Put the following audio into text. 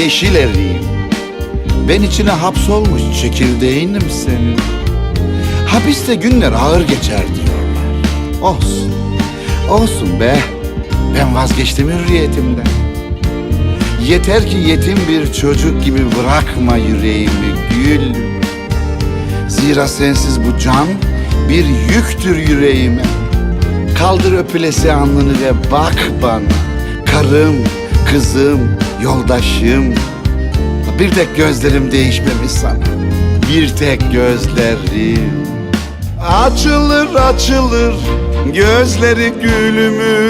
yeşil eriyim. Ben içine hapsolmuş çekirdeğinim senin. Hapiste günler ağır geçer diyorlar. Olsun, olsun be. Ben vazgeçtim hürriyetimden. Yeter ki yetim bir çocuk gibi bırakma yüreğimi gül. Zira sensiz bu can bir yüktür yüreğime. Kaldır öpülesi alnını ve bak bana. Karım, kızım, yoldaşım. Bir tek gözlerim değişmemiş sana. Bir tek gözlerim. Açılır açılır gözleri gülümü